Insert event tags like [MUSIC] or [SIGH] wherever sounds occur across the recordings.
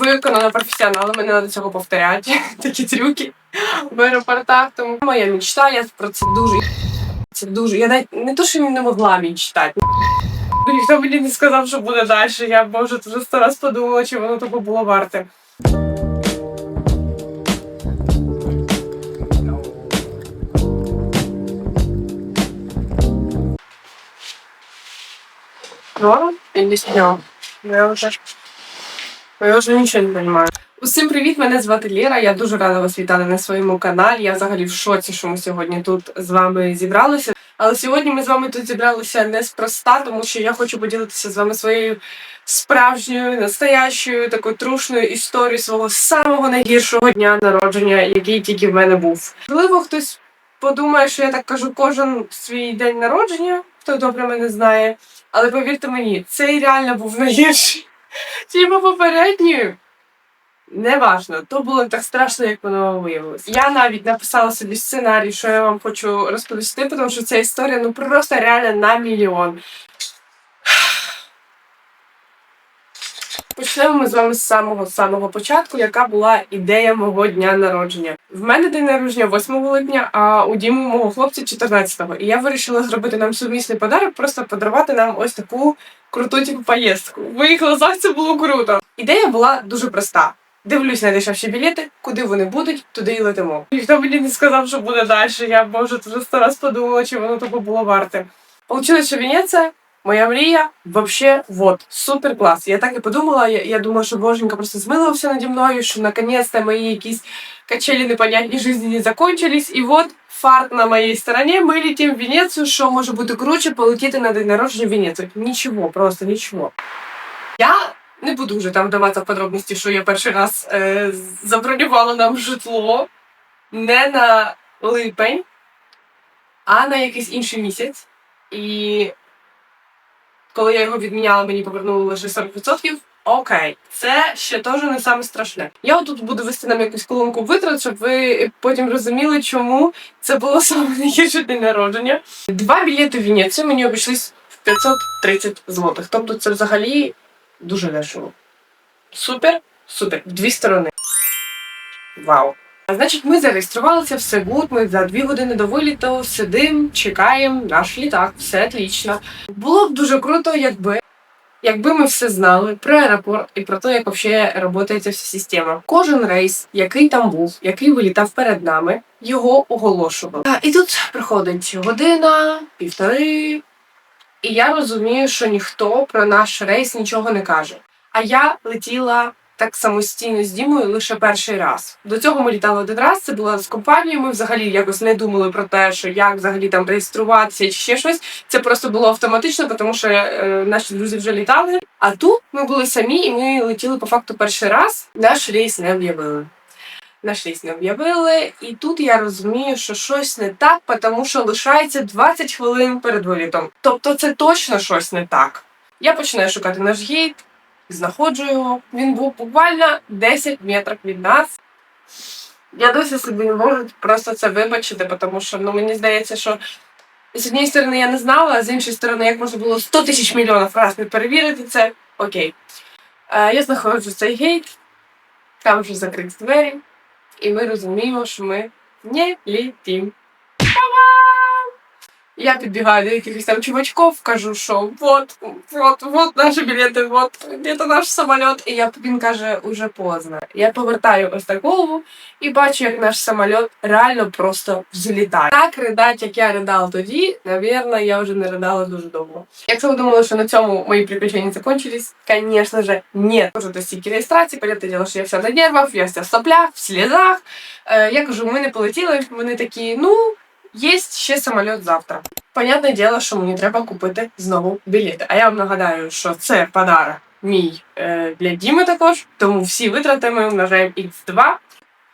виконана професіоналами, не треба цього повторяти. [LAUGHS] Такі трюки в аеропортах. Тому моя мечта, я про це дуже. Це дуже. Я навіть не то, що не могла мечтати. Ніхто мені не сказав, що буде далі. Я може вже сто раз подумала, чи воно того було варте. Норм или снял? Я вже я вже нічого не розумію. Усім привіт! Мене звати Лєра. Я дуже рада вас вітати на своєму каналі. Я взагалі в шоці, що ми сьогодні тут з вами зібралися. Але сьогодні ми з вами тут зібралися неспроста, тому що я хочу поділитися з вами своєю справжньою, настоящою, такою трушною історією свого самого найгіршого дня народження, який тільки в мене був. Можливо, хтось подумає, що я так кажу кожен свій день народження, хто добре мене знає. Але повірте мені, цей реально був найгірший. Типа попередньою? Неважно, то було не так страшно, як воно виявилось. Я навіть написала собі сценарій, що я вам хочу розповісти, тому що ця історія ну просто реально на мільйон. Почнемо ми з вами з самого самого початку, яка була ідея мого дня народження. В мене день народження 8 липня, а у Діму мого хлопця 14-го. І я вирішила зробити нам сумісний подарок, просто подарувати нам ось таку круту типу, поїздку. В моїх глазах це було круто. Ідея була дуже проста. Дивлюсь на дешевші білети, куди вони будуть, туди і летимо. Ніхто мені не сказав, що буде далі. Я може вже сто раз подумала, чи воно того було варте. Получилось, що Венеція, моя мрія, вообще, вот, супер клас. Я так і подумала. Я, я думала, що боженька просто змилувався наді мною, що наконець-то мої якісь качели непонятні жизни закончились. І от фарт на моїй стороні. Ми летим в Венецію, що може бути круче полетіти на день народження в Венецію. Нічого, просто нічого. Я не буду вже там вдаватися в подробності, що я перший раз е, забронювала нам житло не на липень, а на якийсь інший місяць. І коли я його відміняла, мені повернули лише 40%. Окей, це ще теж не саме страшне. Я отут буду вести нам якусь колонку витрат, щоб ви потім розуміли, чому це було саме найгірше день народження. Два білети в Венецію мені обійшлись в 530 злотих. Тобто це взагалі дуже дешево. Супер, супер. В дві сторони. Вау. Значить, ми зареєструвалися, все гуд, ми за дві години до виліту сидимо, чекаємо наш літак, все отлично. Було б дуже круто, якби. Якби ми все знали про аеропорт і про те, як взагалі працює ця вся система. Кожен рейс, який там був, який вилітав перед нами, його оголошували. І тут проходить година, півтори, і я розумію, що ніхто про наш рейс нічого не каже. А я летіла так самостійно з Дімою лише перший раз. До цього ми літали один раз. Це була з компанією. Ми взагалі якось не думали про те, що як взагалі там реєструватися чи ще щось. Це просто було автоматично, тому що е, наші друзі вже літали. А тут ми були самі, і ми летіли по факту перший раз. Наш рейс не об'явили. Наш рейс не об'явили, і тут я розумію, що щось не так, тому що лишається 20 хвилин перед вилітом. Тобто це точно щось не так. Я починаю шукати наш гейт, знаходжу його. Він був буквально 10 метрів від нас. Я досі собі не можу просто це вибачити, тому що ну, мені здається, що з однієї сторони я не знала, а з іншої сторони, як можна було 100 тисяч мільйонів разів перевірити це, окей. Е, я знаходжу цей гейт, там вже закриті двері, і ми розуміємо, що ми не літім. Я підбігаю до якихось там чувачков, кажу, що вот, вот, вот наші білети, вот, це наш самоліт. І я, він каже, уже поздно. Я повертаю ось так голову і бачу, як наш самоліт реально просто взлітає. Так ридать, як я ридала тоді, навірно, я вже не ридала дуже довго. Якщо ви думали, що на цьому мої приключення закончились, конечно же, нет. Уже до стільки реєстрації, понятне що я вся на нервах, я вся в соплях, в слізах. Е, я кажу, ми не полетіли, вони такі, ну. Є ще самоліт завтра. Понятне діло, що мені треба купити знову білети. А я вам нагадаю, що це подарок мій е, для Діми також, тому всі витрати ми вмножаємо x2.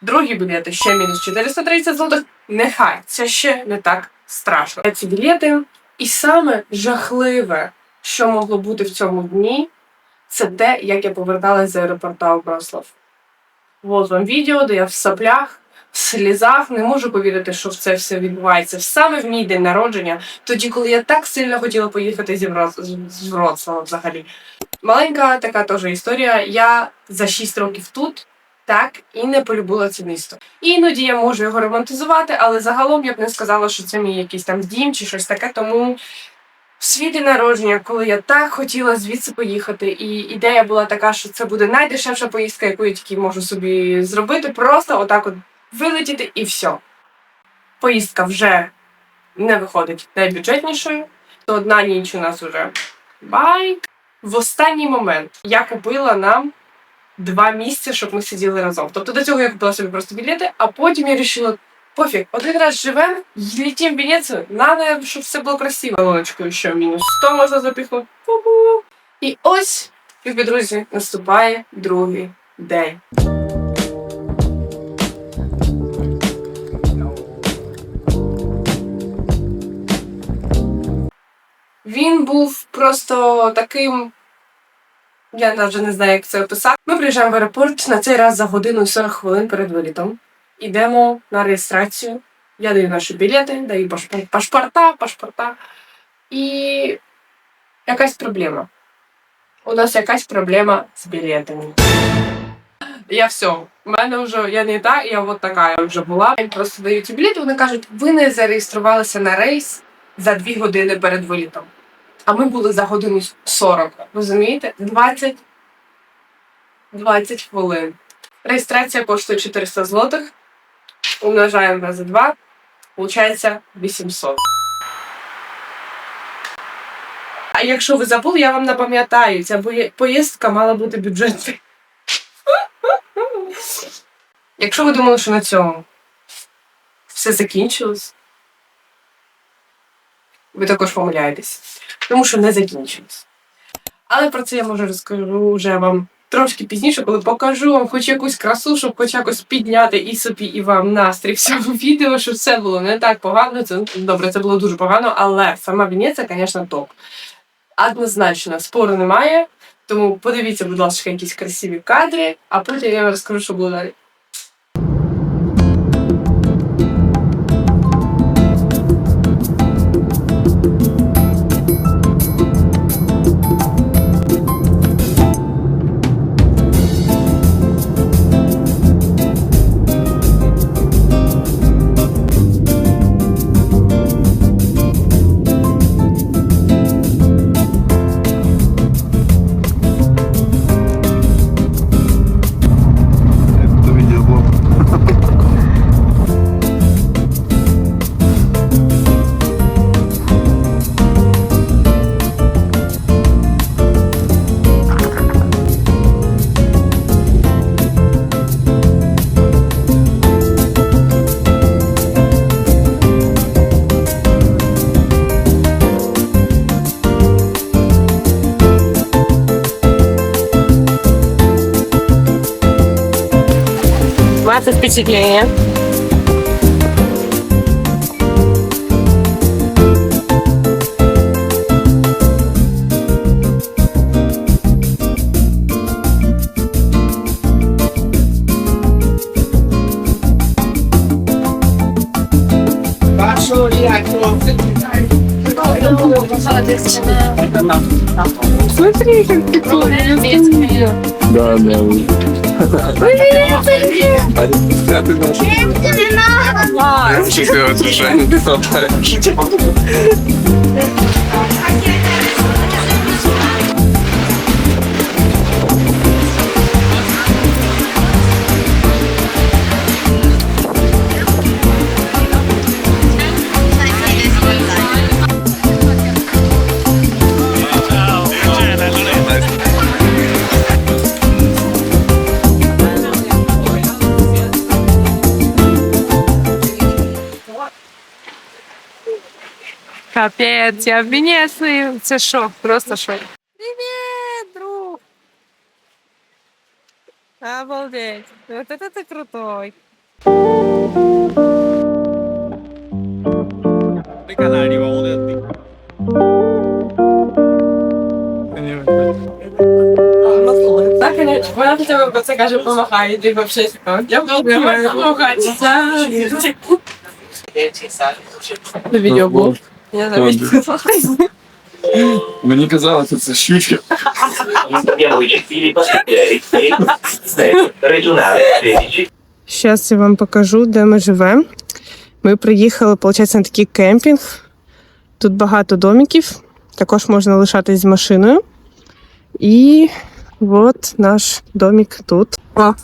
Другі білети ще мінус 430 злотих. Нехай це ще не так страшно. Ці білети. І саме жахливе, що могло бути в цьому дні, це те, як я поверталася з аеропорта у Брослав. Вот вам відео, де я в соплях слізах. Не можу повірити, що це все відбувається саме в мій день народження, тоді, коли я так сильно хотіла поїхати зі Вроцлава взагалі. Маленька така теж історія. Я за 6 років тут так і не полюбила це місто. Іноді я можу його романтизувати, але загалом я б не сказала, що це мій якийсь там дім чи щось таке. Тому в свій день народження, коли я так хотіла звідси поїхати, і ідея була така, що це буде найдешевша поїздка, яку я тільки можу собі зробити, просто отак от вилетіти і все. Поїздка вже не виходить найбюджетнішою, то одна ніч у нас уже бай. В останній момент я купила нам два місця, щоб ми сиділи разом. Тобто до цього я купила собі просто білети, а потім я вирішила, пофіг, один раз живем, летім в Венецію, надо, щоб все було красиво. Колоночкою ще мінус 100 можна запихнути. Пу-пу. І ось, любі друзі, наступає другий день. Він був просто таким. Я навіть не знаю, як це описати. Ми приїжджаємо в аеропорт на цей раз за годину і 40 хвилин перед вилітом. Йдемо на реєстрацію. Я даю наші білети, даю пашпор- пашпорта, пашпорта. І якась проблема. У нас якась проблема з білетами. Я все. У мене вже я не та, я от така я вже була. Я просто даю ті білети, вони кажуть, ви не зареєструвалися на рейс за дві години перед вилітом. А ми були за годину 40. Розумієте? 20, 20 хвилин. Реєстрація коштує 400 злотих. Умножаємо за 2. Получається 800. А якщо ви забули, я вам напам'ятаю, ця поїздка мала бути бюджетною. Якщо ви думали, що на цьому все закінчилось, ви також помиляєтесь, тому що не закінчилось. Але про це я може розкажу вже вам трошки пізніше, коли покажу вам хоч якусь красу, щоб хоч якось підняти і собі, і вам настрій в цьому [LAUGHS] відео, що все було не так погано. Це добре, це було дуже погано, але сама Венеція, звісно, топ. Однозначно, спору немає. Тому подивіться, будь ласка, якісь красиві кадри, а потім я вам розкажу, що було далі. Ваше впечатление? Смотри, как прикольно. Да, да. А ты наш. Капець, я в Венеції. Це шок, просто шок. Привіт, друг! Обалдеть. Вот это ты крутой. Так, конечно. Вона хоча б про це каже, помахай, ти вообще типа. Я буду помахати. Відеоблог. Я навіть Мені казалося, це щучка. Abbiamo i gentili passeggeri del regionale 13 Зараз я вам покажу, де ми живемо. Ми приїхали, виходить, на такий кемпінг. Тут багато домиків. Також можна лишатись з машиною. І от наш домик тут. О.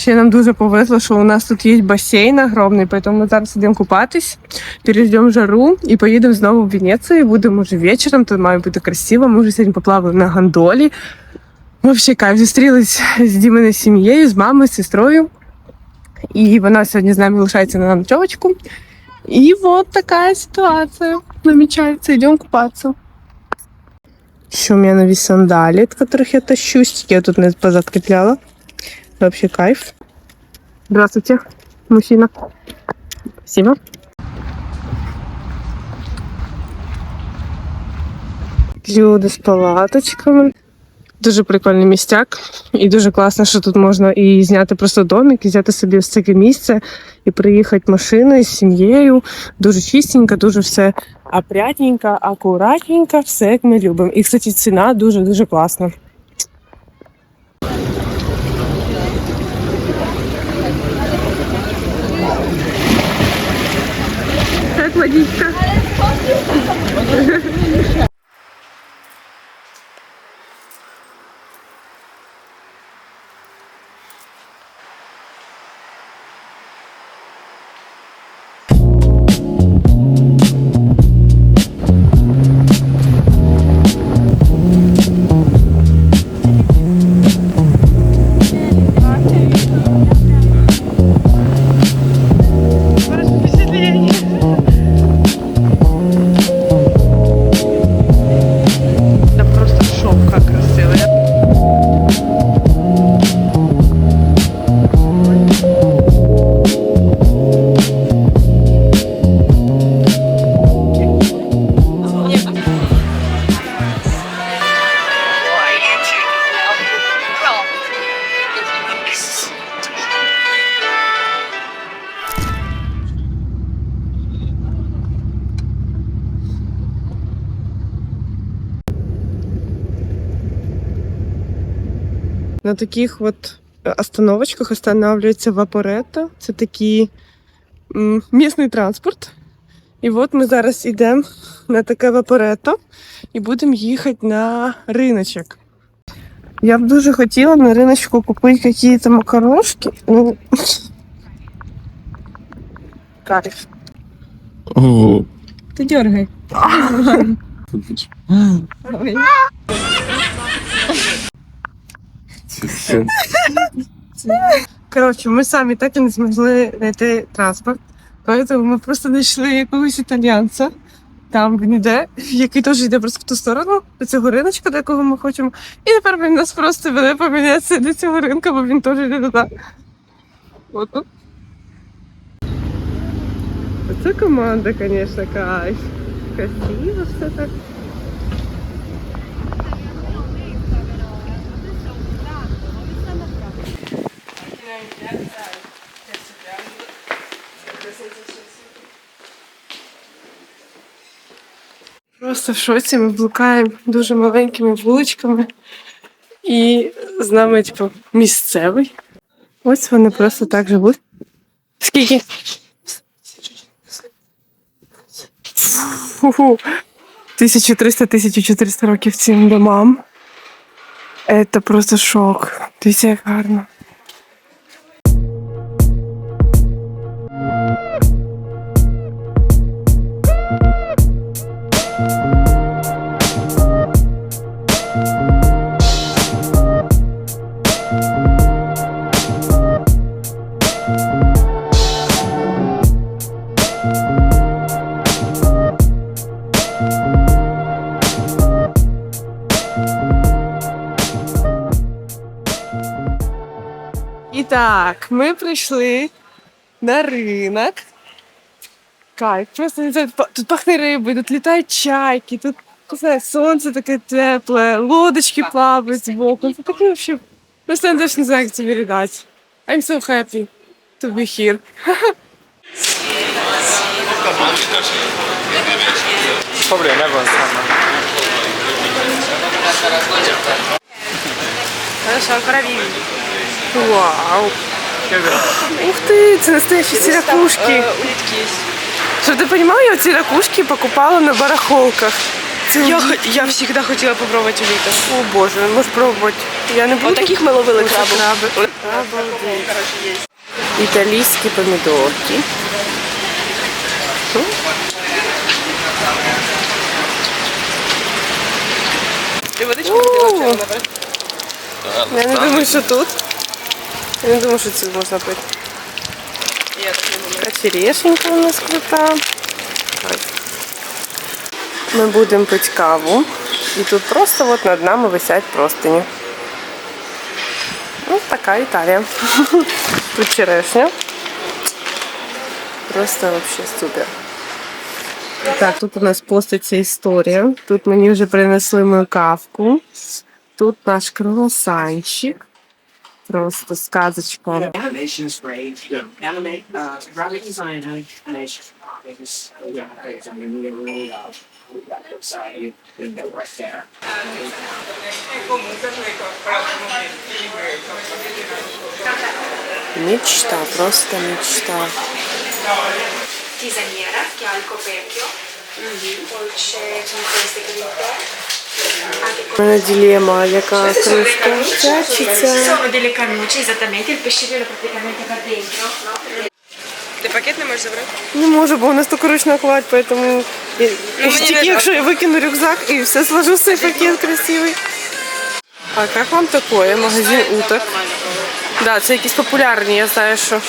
Ще нам дуже повезло, що у нас тут є басейн огромний, тому ми зараз йдемо купатись, переждемо жару і поїдемо знову в Венецію. Будемо вже вечором, тут має бути красиво. Ми вже сьогодні поплавали на гондолі. Вообще кайф. Зустрілись з Діминою сім'єю, з мамою, з сестрою. І вона сьогодні з нами лишається на ночовочку. І от така ситуація намечается. Идем купаться. Еще у меня новые сандали, от которых я тащусь. Я тут не позакрепляла. Вообще кайф. Здравствуйте, мужчина. Спасибо. Люди з палаточками. Дуже прикольний містяк, і дуже класно, що тут можна і зняти просто домик, і взяти собі ось таке місце, і приїхати машиною з сім'єю. Дуже чистенько, дуже все опрятненько, акуратненько, все як ми любимо. І, кстати, ціна дуже дуже класна. Як На таких от остановочках останавливается вапоретто. Це такий місний транспорт. І от ми зараз йдемо на таке вапоретто і будемо їхати на риночок. Я б дуже хотіла на риночку купити якісь макарошки. Ну, [LAUGHS] кайф. О, Ти дергай. [LAUGHS] [LAUGHS] Коротше, ми самі так і не змогли знайти транспорт. Тому ми просто знайшли якогось італіянця, там він іде, який теж йде просто в ту сторону, до цього риночка, до якого ми хочемо. І тепер він нас просто веде помінятися до цього ринку, бо він теж йде туди. От. Це команда, звісно, кайф. Красиво все так. Просто в шоці ми блукаємо дуже маленькими вуличками. І з нами, типу, місцевий. Ось вони просто так живуть. Скільки? Фу-фу. 1300-1400 років цим домам. Це просто шок. Дивіться, як гарно. Прийшли на ринок. Кайф, просто не знаю, тут пахне рибою, тут літають чайки, тут не знаю, сонце таке тепле, лодочки плавають збоку. Це таке вообще. Просто я навіть не знаю, як це передати. I'm so happy to be here. Хорошо, каравін. Вау. Ух ти, це настоящі ці ракушки. Щоб ти розуміла, я ці ракушки покупала на барахолках. Я, я... всегда хотіла попробувати уліток. О боже, можеш пробувати. Я не буду. Таких ми ловили краби. краби. Італійські помідорки. Ти водичку О, Я не думаю, що тут. Я не думаю, що це можна пити. Така черешенька у нас крута. Ми будемо пити каву. І тут просто от над нами висять простині. Ось така Італія. [LAUGHS] Тут черешня. Просто вообще супер. Так, тут у нас поститься історія. Тут мені вже принесли мою кавку. Тут наш круасанчик. Просто сказочка. Uh, uh. Мечта, просто мечта. tisaniera che ha il coperchio, poi c'è con queste gritte. Мене дилема, яка кришка Ci sono delle cannucce, esattamente, il pescivelo praticamente va dentro. Ти пакет не можеш забрати? Не можу, бо у нас тільки ручна кладь, поэтому... І тільки якщо я викину рюкзак і все сложу цей пакет красивий. А як вам такое? Магазин уток. Да, це якісь популярні, я знаю, що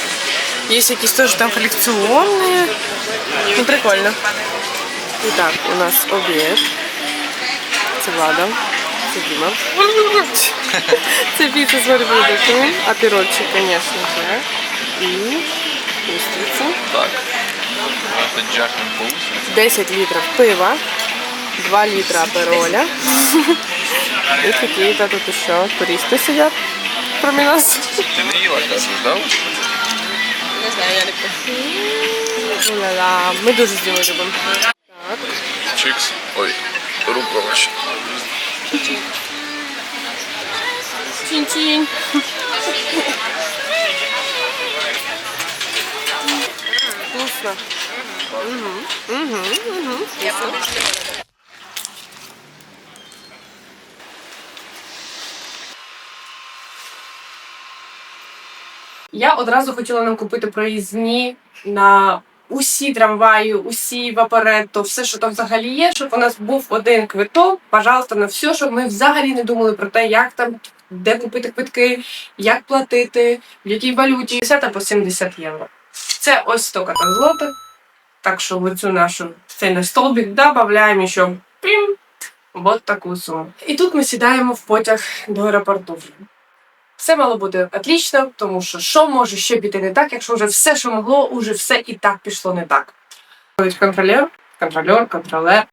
є якісь теж там колекціонні. Ну, прикольно. І так, у нас обід Це Влада. Це Діма. [LAUGHS] Це піца з морепродуктами. Аперольчик, звісно же. І устриці. Так. Это Jack and Bulls. 10 литров пива, 2 литра апероля. И какие-то тут еще туристы сидят, кроме нас. Ты не ела, кажется, да? Не знаю, я не пив. Уля-ла, ми дуже з ними любимо. Так, Чикс. Ой, рукавич. чинь-чинь. Вкусно. Я одразу хотіла нам купити проїзні на усі трамваї, усі вапоретто, все, що там взагалі є, щоб у нас був один квиток, пожалуйста, на все, щоб ми взагалі не думали про те, як там, де купити квитки, як платити, в якій валюті. 50 або 70 євро. Це ось 100 там злотих. Так що в цю нашу цей столбик додаємо ще пім, от таку суму. І тут ми сідаємо в потяг до аеропорту. Все мало бути отлично, тому що що може ще піти не так, якщо вже все, що могло, уже все і так пішло не так. Контролер, контролер, контролер.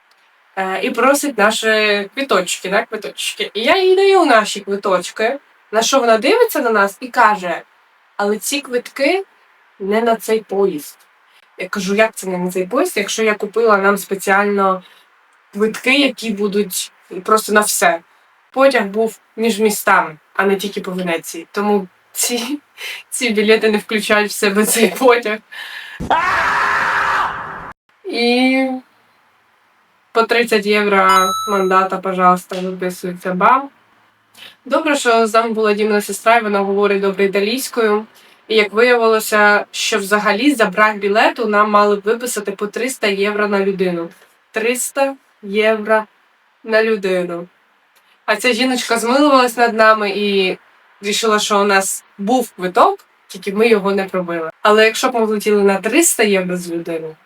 Е, і просить наші квіточки, да, квиточки. І я їй даю наші квиточки, на що вона дивиться на нас і каже: але ці квитки не на цей поїзд. Я кажу, як це не на цей поїзд, якщо я купила нам спеціально квитки, які будуть просто на все. Потяг був між містами, а не тільки по Венеції. Тому ці, ці білети не включають в себе цей потяг. І по 30 євро мандата, пожалуйста, виписується бам. Добре, що з була Дімна сестра, і вона говорить добре італійською. І як виявилося, що взагалі за брак білету нам мали виписати по 300 євро на людину. 300 євро на людину. А ця жіночка змилувалась над нами і вирішила, що у нас був квиток, тільки ми його не пробили. Але якщо б ми влетіли на 300 євро з людини.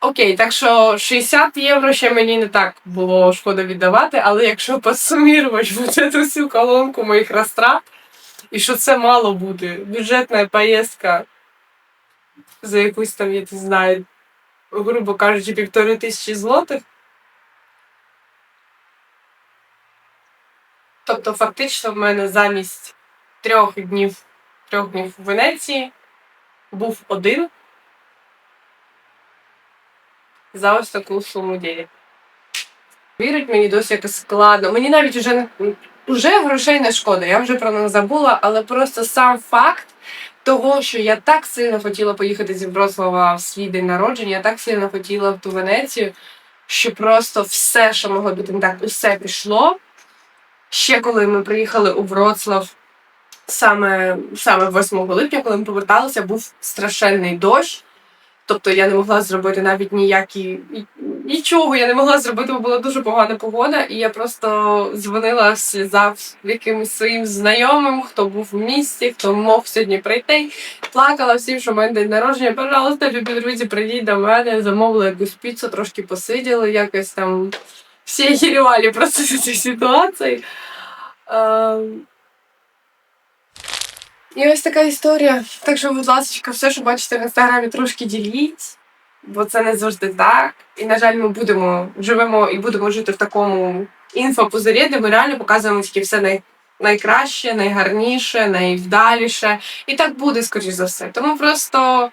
Окей, так що 60 євро ще мені не так було шкода віддавати, але якщо підсумірувати вот [LAUGHS] эту всю колонку моїх розтрат, і що це мало бути бюджетна поїздка за якусь там, я не знаю, грубо кажучи, півтори тисячі злотих. Тобто, фактично, в мене замість трьох днів, трьох днів в Венеції був один за ось таку суму денег. Вірить мені досі якось складно. Мені навіть вже вже грошей не шкода, я вже про них забула, але просто сам факт того, що я так сильно хотіла поїхати зі Вроцлава в свій день народження, я так сильно хотіла в ту Венецію, що просто все, що могло бути не так, усе пішло. Ще коли ми приїхали у Вроцлав, саме, саме 8 липня, коли ми поверталися, був страшенний дощ. Тобто я не могла зробити навіть ніякі нічого я не могла зробити, бо була дуже погана погода, і я просто дзвонила сльозах якимось своїм знайомим, хто був в місті, хто мог сьогодні прийти. Плакала всім, що в мене день народження. Пожалуйста, любі друзі, прийдіть до мене, замовили якусь піцу, трошки посиділи, якось там всі гірювалі просто з [LAUGHS] цієї ситуації. Ем, І ось така історія. Так що, будь ласка, все, що бачите в інстаграмі, трошки діліть, бо це не завжди так. І, на жаль, ми будемо живемо і будемо жити в такому інфопузирі, де ми реально показуємо тільки все най, найкраще, найгарніше, найвдаліше. І так буде, скоріш за все. Тому просто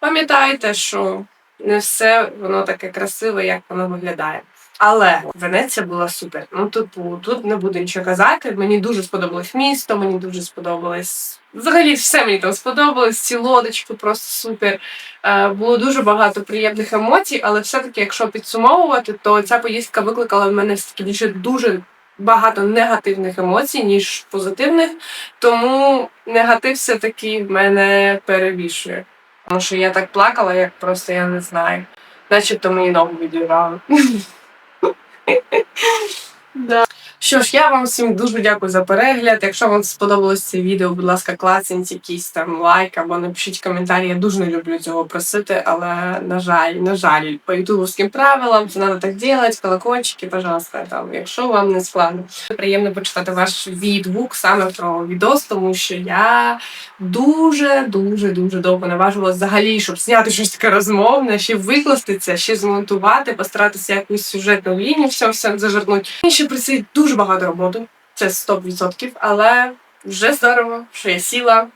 пам'ятайте, що не все воно таке красиве, як воно виглядає. Але Венеція була супер. Ну, типу, тут не буду нічого казати. Мені дуже сподобалось місто, мені дуже сподобалось. Взагалі, все мені там сподобалось. Ці лодочки просто супер. Е, було дуже багато приємних емоцій, але все-таки, якщо підсумовувати, то ця поїздка викликала в мене все-таки більше дуже багато негативних емоцій, ніж позитивних. Тому негатив все-таки в мене перевішує. Тому що я так плакала, як просто я не знаю. Начебто мені ногу відірвали. [LAUGHS] Да. Що ж, я вам всім дуже дякую за перегляд. Якщо вам сподобалось це відео, будь ласка, клацніть якийсь там лайк або напишіть коментарі. Я дуже не люблю цього просити, але на жаль, на жаль, по ютубовським правилам це треба так робити, колокольчики, пожалуйста, там, якщо вам не складно. Приємно почитати ваш відгук саме про відос, тому що я дуже, дуже, дуже довго наважувалася взагалі, щоб зняти щось таке розмовне, ще викласти це, ще змонтувати, постаратися якусь сюжетну лінію, все, все зажирнути. І ще при цій дуже багато роботи, це 100%, але вже здорово, що я сіла,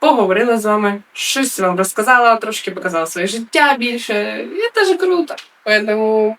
поговорила з вами, щось вам розказала, трошки показала своє життя більше. І це ж круто. Тому